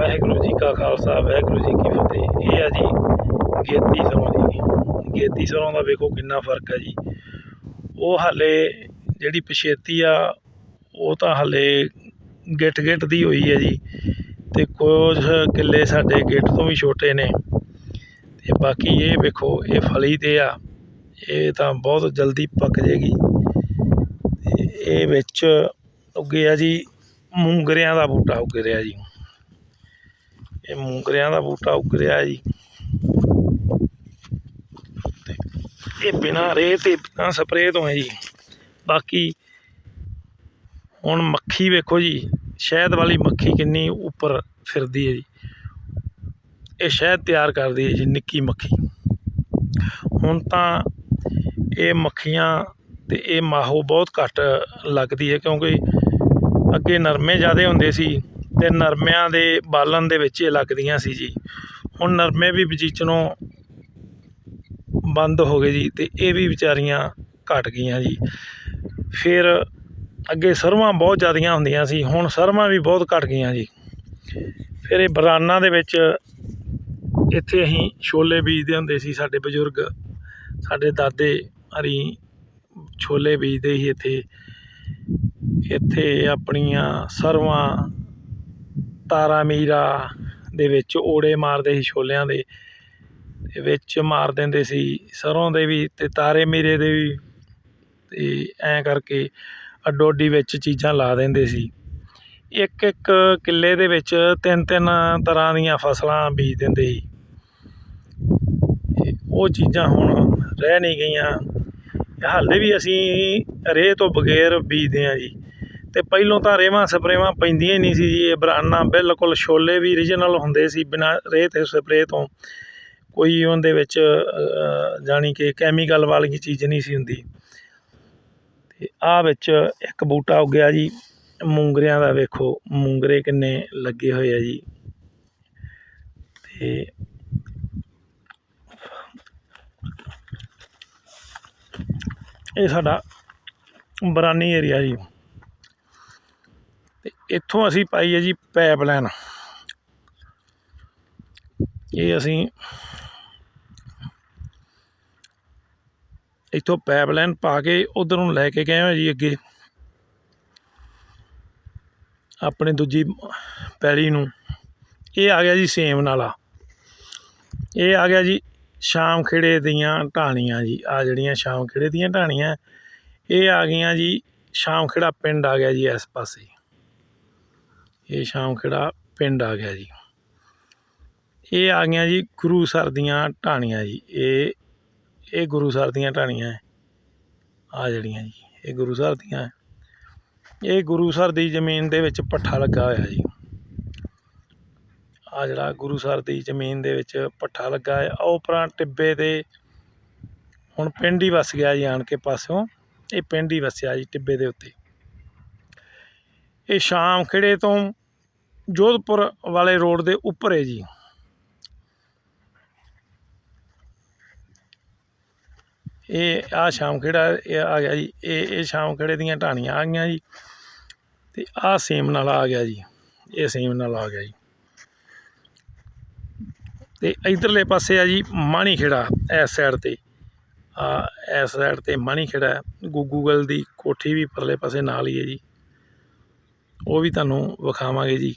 ਵਾਹਿਗੁਰੂ ਜੀ ਕਾ ਖਾਲਸਾ, ਵਾਹਿਗੁਰੂ ਜੀ ਕੀ ਫਤਿਹ। ਇਹ ਆ ਜੀ ਗੇਤੀ ਸਰੋਂ ਦੀ। ਗੇਤੀ ਸਰੋਂ ਦਾ ਵੇਖੋ ਕਿੰਨਾ ਫ਼ਰਕ ਹੈ ਜੀ। ਉਹ ਹਾਲੇ ਜਿਹੜੀ ਪਛੇਤੀ ਆ, ਉਹ ਤਾਂ ਹਾਲੇ ਗਿੱਟ ਗਿੱਟ ਦੀ ਹੋਈ ਹੈ ਜੀ। ਤੇ ਕੁਝ ਕਿੱਲੇ ਸਾਡੇ ਗਿੱਟ ਤੋਂ ਵੀ ਛੋਟੇ ਨੇ। ਤੇ ਬਾਕੀ ਇਹ ਵੇਖੋ, ਇਹ ਫਲੀ ਤੇ ਆ। ਇਹ ਤਾਂ ਬਹੁਤ ਜਲਦੀ ਪੱਕ ਜੇਗੀ। ਤੇ ਇਹ ਵਿੱਚ ਉੱਗੇ ਆ ਜੀ, ਮੂੰਗਰਿਆਂ ਦਾ ਬੂਟਾ ਉੱਗ ਰਿਹਾ ਜੀ। ਇਹ ਮੂੰਗਰਿਆਂ ਦਾ ਬੂਟਾ ਉੱਗ ਰਿਹਾ ਜੀ ਇਹ ਬਿਨਾਂ ਰੇਹ ਤੇ ਬਿਨਾਂ ਸਪਰੇਅ ਤੋਂ ਹੈ ਜੀ। ਬਾਕੀ ਹੁਣ ਮੱਖੀ ਵੇਖੋ ਜੀ, ਸ਼ਹਿਦ ਵਾਲੀ ਮੱਖੀ ਕਿੰਨੀ ਉੱਪਰ ਫਿਰਦੀ ਹੈ ਜੀ। ਇਹ ਸ਼ਹਿਦ ਤਿਆਰ ਕਰਦੀ ਹੈ ਜੀ, ਨਿੱਕੀ ਮੱਖੀ। ਹੁਣ ਤਾਂ ਇਹ ਮੱਖੀਆਂ ਤੇ ਇਹ ਮਾਹੋ ਬਹੁਤ ਘੱਟ ਲੱਗਦੀ ਹੈ ਕਿਉਂਕਿ ਅੱਗੇ ਨਰਮੇ ਜ਼ਿਆਦੇ ਹੁੰਦੇ ਸੀ। ਅਤੇ ਨਰਮਿਆਂ ਦੇ ਬਾਲਣ ਦੇ ਵਿੱਚ ਇਹ ਲੱਗਦੀਆਂ ਸੀ ਜੀ। ਹੁਣ ਨਰਮੇ ਵੀ ਬੀਜਣੋਂ ਬੰਦ ਹੋ ਗਏ ਜੀ ਅਤੇ ਇਹ ਵੀ ਵਿਚਾਰੀਆਂ ਘੱਟ ਗਈਆਂ ਜੀ। ਫਿਰ ਅੱਗੇ ਸਰਵਾਂ ਬਹੁਤ ਜ਼ਿਆਦੀਆਂ ਹੁੰਦੀਆਂ ਸੀ, ਹੁਣ ਸਰਵਾਂ ਵੀ ਬਹੁਤ ਘੱਟ ਗਈਆਂ ਜੀ। ਫਿਰ ਇਹ ਬਰਾਨਾ ਦੇ ਵਿੱਚ ਇੱਥੇ ਅਸੀਂ ਛੋਲੇ ਬੀਜਦੇ ਹੁੰਦੇ ਸੀ ਸਾਡੇ ਬਜ਼ੁਰਗ। ਸਾਡੇ ਦਾਦੇ ਹਰੀ ਛੋਲੇ ਬੀਜਦੇ ਸੀ ਇੱਥੇ। ਇੱਥੇ ਆਪਣੀਆਂ ਸਰਵਾਂ ਤਾਰਾ ਮੀਰਾ ਦੇ ਵਿੱਚ ਓੜੇ ਮਾਰਦੇ ਸੀ ਛੋਲਿਆਂ ਦੇ, ਤੇ ਵਿੱਚ ਮਾਰ ਦਿੰਦੇ ਸੀ ਸਰੋਂ ਦੇ ਵੀ ਅਤੇ ਤਾਰੇ ਮੀਰੇ ਦੇ ਵੀ ਅਤੇ ਐਂ ਕਰਕੇ ਅੱਡੋ ਅੱਡੀ ਵਿੱਚ ਚੀਜ਼ਾਂ ਲਾ ਦਿੰਦੇ ਸੀ। ਇੱਕ ਇੱਕ ਕਿੱਲੇ ਦੇ ਵਿੱਚ ਤਿੰਨ ਤਿੰਨ ਤਰ੍ਹਾਂ ਦੀਆਂ ਫਸਲਾਂ ਬੀਜ ਦਿੰਦੇ ਸੀ। ਤੇ ਉਹ ਚੀਜ਼ਾਂ ਹੁਣ ਰਹਿ ਨਹੀਂ ਗਈਆਂ। ਹਾਲੇ ਵੀ ਅਸੀਂ ਰੇਹ ਤੋਂ ਬਗੈਰ ਬੀਜਦੇ ਹਾਂ ਜੀ। ਅਤੇ ਪਹਿਲੋਂ ਤਾਂ ਰੇਵਾਂ ਸਪਰੇਵਾਂ ਪੈਂਦੀਆਂ ਹੀ ਨਹੀਂ ਸੀ ਜੀ, ਇਹ ਬਰਾਨਾ ਬਿਲਕੁਲ ਛੋਲੇ ਵੀ ਰੀਜਨਲ ਹੁੰਦੇ ਸੀ, ਬਿਨਾਂ ਰੇਹ ਤੇ ਸਪਰੇਅ ਤੋਂ। ਕੋਈ ਉਹਦੇ ਵਿੱਚ ਜਾਣੀ ਕਿ ਕੈਮੀਕਲ ਵਾਲੀ ਚੀਜ਼ ਨਹੀਂ ਸੀ ਹੁੰਦੀ। ਅਤੇ ਆਹ ਵਿੱਚ ਇੱਕ ਬੂਟਾ ਉੱਗਿਆ ਜੀ, ਮੂੰਗਰਿਆਂ ਦਾ ਵੇਖੋ, ਮੂੰਗਰੇ ਕਿੰਨੇ ਲੱਗੇ ਹੋਏ ਆ ਜੀ। ਤੇ ਇਹ ਸਾਡਾ ਬਰਾਨੀ ਏਰੀਆ ਜੀ। ਅਤੇ ਇੱਥੋਂ ਅਸੀਂ ਪਾਈ ਹੈ ਜੀ ਪਾਈਪਲਾਈਨ ਇਹ ਅਸੀਂ ਇੱਥੋਂ ਪਾਈਪਲਾਈਨ ਪਾ ਕੇ ਉਧਰ ਨੂੰ ਲੈ ਕੇ ਗਏ ਹਾਂ ਜੀ ਅੱਗੇ। ਆਪਣੇ ਦੂਜੀ ਪੈਲੀ ਨੂੰ। ਇਹ ਆ ਗਿਆ ਜੀ ਸੇਮ ਨਾਲਾ। ਇਹ ਆ ਗਿਆ ਜੀ ਸ਼ਾਮ ਖੇੜੇ ਦੀਆਂ ਢਾਣੀਆਂ ਜੀ। ਆ ਜਿਹੜੀਆਂ ਸ਼ਾਮ ਖੇੜੇ ਦੀਆਂ ਢਾਣੀਆਂ, ਇਹ ਆ ਗਈਆਂ ਜੀ, ਸ਼ਾਮ ਖੇੜਾ ਪਿੰਡ ਆ ਗਿਆ ਜੀ ਇਸ ਪਾਸੇ। ਇਹ ਸ਼ਾਮਖੇੜਾ ਪਿੰਡ ਆ ਗਿਆ ਜੀ। ਇਹ ਆ ਗਈਆਂ ਜੀ ਗੁਰੂ ਸਰ ਦੀਆਂ ਢਾਣੀਆਂ ਜੀ। ਇਹ ਇਹ ਗੁਰੂ ਸਰ ਦੀਆਂ ਢਾਣੀਆਂ ਆ ਜਿਹੜੀਆਂ ਜੀ। ਇਹ ਗੁਰੂ ਸਰ ਦੀਆਂ। ਇਹ ਗੁਰੂ ਸਰ ਦੀ ਜ਼ਮੀਨ ਦੇ ਵਿੱਚ ਪੱਠਾ ਲੱਗਾ ਹੋਇਆ ਜੀ। ਆ ਜਿਹੜਾ ਗੁਰੂ ਸਰ ਦੀ ਜ਼ਮੀਨ ਦੇ ਵਿੱਚ ਪੱਠਾ ਲੱਗਾ ਹੈ, ਉਹ ਉਪਰਾਂ ਟਿੱਬੇ ਦੇ ਹੁਣ ਪਿੰਡ ਹੀ ਵਸ ਗਿਆ ਜੀ ਆਣ ਕੇ ਪਾਸਿਓਂ। ਇਹ ਪਿੰਡ ਹੀ ਵਸਿਆ ਜੀ ਟਿੱਬੇ ਦੇ ਉੱਤੇ। ਇਹ ਸ਼ਾਮ ਖੇੜੇ ਤੋਂ ਜੋਧਪੁਰ ਵਾਲੇ ਰੋਡ ਦੇ ਉੱਪਰ ਹੈ ਜੀ। ਇਹ ਆ ਸ਼ਾਮ ਖੇੜਾ, ਇਹ ਆ ਗਿਆ ਜੀ। ਇਹ ਇਹ ਸ਼ਾਮ ਖੇੜੇ ਦੀਆਂ ਢਾਣੀਆਂ ਆ ਗਈਆਂ ਜੀ। ਤੇ ਆ ਸੇਮ ਨਾਲ ਆ ਗਿਆ ਜੀ। ਇਹ ਸੇਮ ਨਾਲਾ ਆ ਗਿਆ ਜੀ। ਤੇ ਇਧਰਲੇ ਪਾਸੇ ਆ ਜੀ ਮਾਣੀ ਖੇੜਾ, ਇਸ ਸਾਈਡ ਤੇ। ਆ ਇਸ ਸਾਈਡ ਤੇ ਮਾਣੀ ਖੇੜਾ ਗੂਗਲ ਦੀ ਕੋਠੀ ਵੀ ਪਰਲੇ ਪਾਸੇ ਨਾਲ ਹੀ ਹੈ ਜੀ। ਉਹ ਵੀ ਤੁਹਾਨੂੰ ਵਿਖਾਵਾਂਗੇ ਜੀ।